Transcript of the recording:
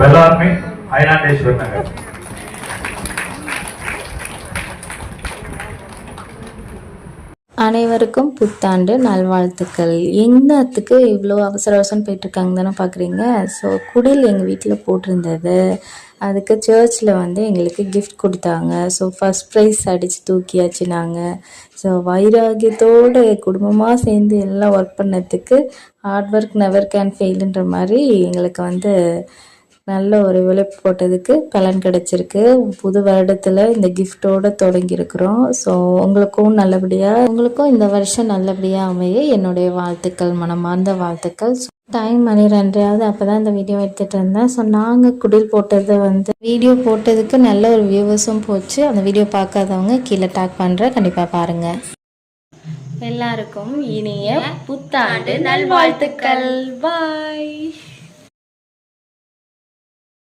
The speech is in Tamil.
வெள்ளாண்மை அயனாண்டேஸ்வர் நகர். அனைவருக்கும் புத்தாண்டு நல்வாழ்த்துக்கள். என்னத்துக்கு இவ்வளோ அவசர அவசரம் போயிட்டுருக்காங்க தானே பார்க்குறீங்க ஸோ குடில் எங்கள் வீட்டில் போட்டிருந்தது. அதுக்கு சர்ச்சில் வந்து எங்களுக்கு கிஃப்ட் கொடுத்தாங்க. ஸோ ஃபஸ்ட் ப்ரைஸ் அடித்து தூக்கியாச்சு நாங்கள் ஸோ வைராகியத்தோடு குடும்பமாக சேர்ந்து எல்லாம் ஒர்க் பண்ணதுக்கு ஹார்ட் ஒர்க் நெவர் கேன் ஃபெயிலுன்ற மாதிரி எங்களுக்கு வந்து நல்ல ஒரு உழைப்பு போட்டதுக்கு பலன் கிடைச்சிருக்கு. புது வருடத்தில் இந்த கிஃப்டோடு தொடங்கியிருக்கிறோம். ஸோ உங்களுக்கும் நல்லபடியாக உங்களுக்கும் இந்த வருஷம் நல்லபடியாக அமைய என்னுடைய வாழ்த்துக்கள் மனமார்ந்த வாழ்த்துக்கள். டைம் மணி ரெண்டையாவது அப்போ தான் இந்த வீடியோ எடுத்துகிட்டு இருந்தேன். ஸோ நாங்கள் குடில் போட்டது வந்து வீடியோ போட்டதுக்கு நல்ல ஒரு வியூவர்ஸும் போச்சு. அந்த வீடியோ பார்க்காதவங்க கீழே டாக் பண்ணுறேன் கண்டிப்பாக பாருங்கள் எல்லாருக்கும் இனிய புத்தாண்டு நல்வாழ்த்துக்கள். பாய்